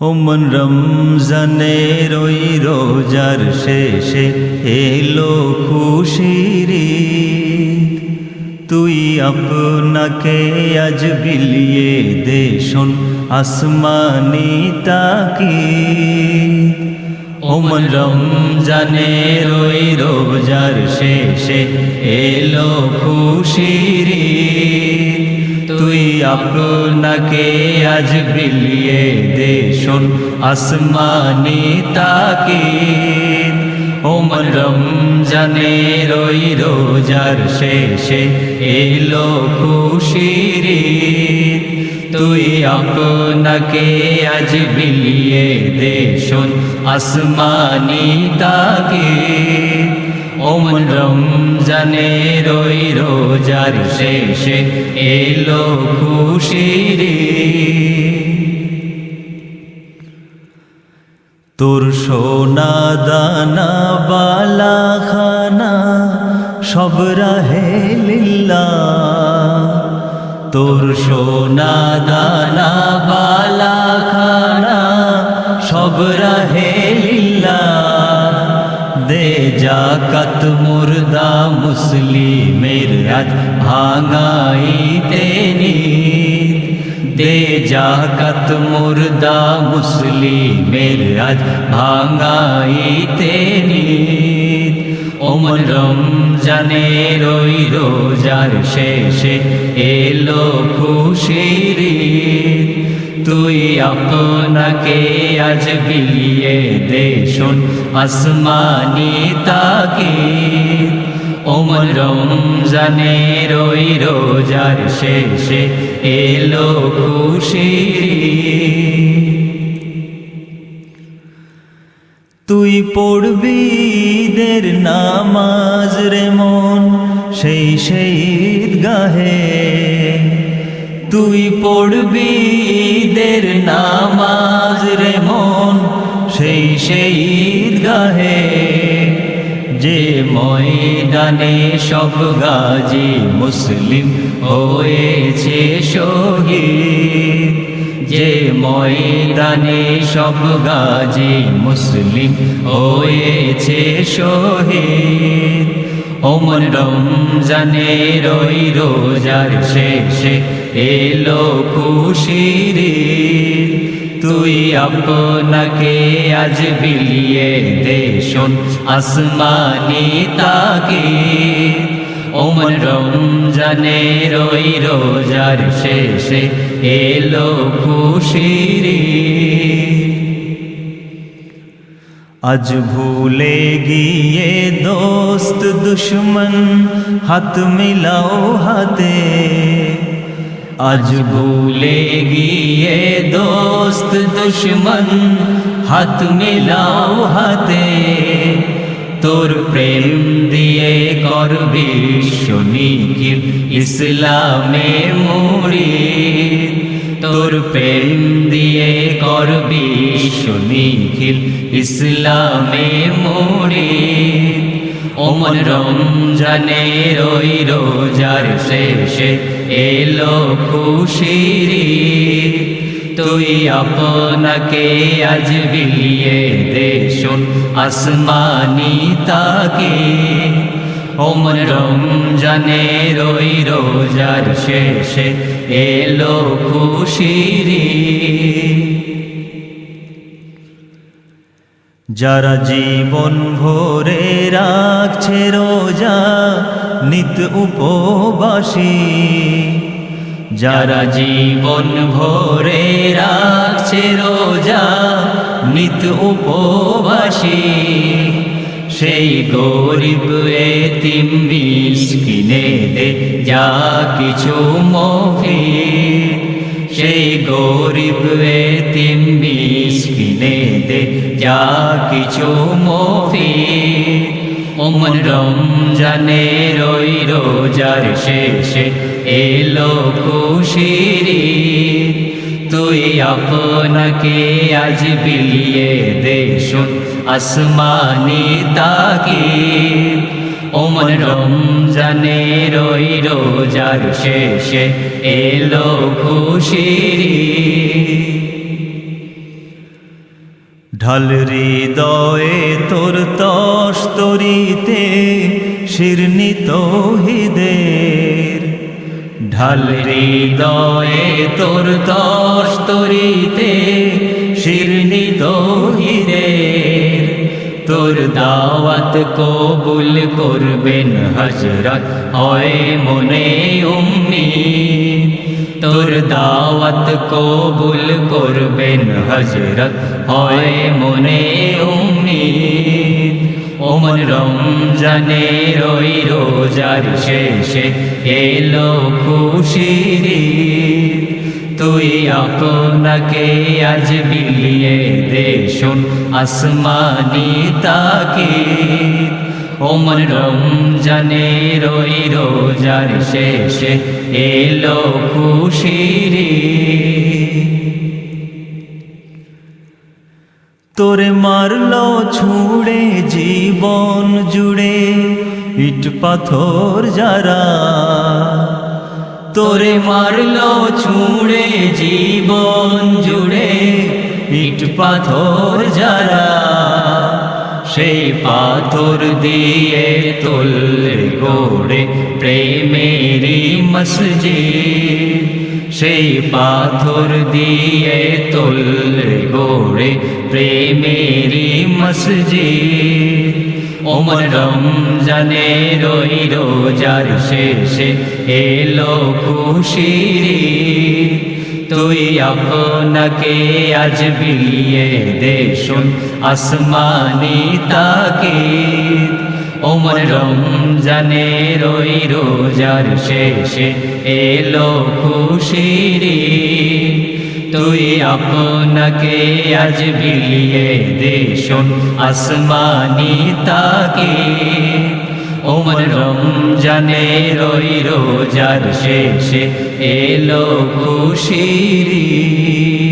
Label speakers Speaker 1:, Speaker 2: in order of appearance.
Speaker 1: ওমন রমজানের ওই রোজার শেষে এলো খুশির। তুই আপনাকে আজ বিলিয়ে দে শোন আসমানি তাকি ওমন রমজানের ওই রোজার শেষে এলো খুশির। তুই আপনাকে আজ বিলিয়ে দে শোন, আসমানি তাকি ওমন রমজানের ওই রোজার শেষে এলো খুশির। তুই আপনাকে আজ বিলিয়ে দে শোন, আসমানি তাকি ওমন রমজানের ওই রোজার শেষে এলো ঈদ। তোর সোনা দানা বালা খানা সব রাহে লিল্লা তোর সোনা দানা বালা খানা সব রাহে লিল্লা দে জাকাত মুর্দা মুসলিমের আজ ভাঙাইতে দে জাকাত মুর্দা মুসলিমের আজ ভাঙাইতে নিত ওমন রমজানের ওই রোজার শেষে এলো খুশির। তুই আপনাকে আজ বিলিয়ে দে শোন, আসমানি তাকে। ওমন রমজানের ওই রোজার শেষে এলো খুশির তুই পড়বি দের নামাজ রে মন, সেই সেই তুই পড়বি দের নামাজ রে মন, সেই সেই গাহে যে ময়দানে সব গাজী মুসলিম হয়েছে শহীদ। যে ময়দানে সব গাজী মুসলিম হয়েছে শহীদ। ওমন রমজানের ওই রোজার শেষে, এলো খুশির। তুই আপনাকে আজ বিলিয়ে দে শোন আসমানি তাকে ওমন রমজানের ওই রোজার শেষে, এলো খুশির। আজ ভুলে গিয়ে দোস্ত দুশ্মন, হাত মিলাও হাতে। আজ ভুলে গিয়ে দোস্ত দুশ্মন, হাত মিলাও হাতে। তোর প্রেম দিয়ে করবি শনিকিল ইসলামে মুড়ি তোর প্রেম দিয়ে করবি শনিখিল ইসলামে মুড়ি ওমন রমজানের ওই রোজার শেষে এলো খুশির। তুই আপনাকে আজ বিলিয়ে দে শোন আসমানি তাকে ওমন রমজানের ওই রোজার শেষে এলো খুশির। যারা জীবন ভরে রাখছে রোজা নিত উপবাসী যারা জীবন ভরে রাখছে রোজা নিত উপবাসী সেই গরিব এতিম মিসকিনে দে, যা কিছু মফিদ সেই গরিব এতিম মিসকিনে দে, যা কিছু মফিদ ওমন রমজানের ওই রোজার শেষে এলো খুশির। তুই আপনাকে আজ বিলিয়ে দে, শোন আসমানি তাকে ওমন রমজানের ওই রোজার শেষে এলো খুশির। ঢাল হৃদয়ে তোর তস্তরিতে শিরনি তৌহিদের ঢাল হৃদয়ে তোর তস্তরিতে শিরনি তৌহিদের তোর দাওয়াত কবুল করবেন হজরত হয় মনে উম্মি। তোর দাওয়াত কবুল করবেন হজরত হয় মনে উম্মি। ওমন রমজানে রই রোজার শেষে এলো খুশিরি তুই আপনাকে আজ বিলিয়ে দে শোন আসমানি তাকে। ওমন রমজানে রই রোজার শেষে এলো খুশিরি তোরে মারলো ছুড়ে জীবন জুড়ে, ইট পাথর যারা তোরে মারলো ছুড়ে, জীবন জুড়ে ইট পাথর যারা সেই পাথর দিয়ে তোলে গোড়ে প্রেমেরি মসজিদ। সেই পাথর দিয়ে তোলে গোড়ে প্রেমেরি মসজিদ। ওমর রমজানে রই রোজার শেষে, এলো খুশিরি তুই আপনাকে আজ বিলিয়ে দে শোন, আসমানি তাকে ওমর রমজানে রই রোজার শেষে, এলো খুশিরি তুই আপনাকে আজ বিলিয়ে দে শোন, আসমানি তাকে। ওমর রমজানে রই রোজার শেষে এলো খুশিরি।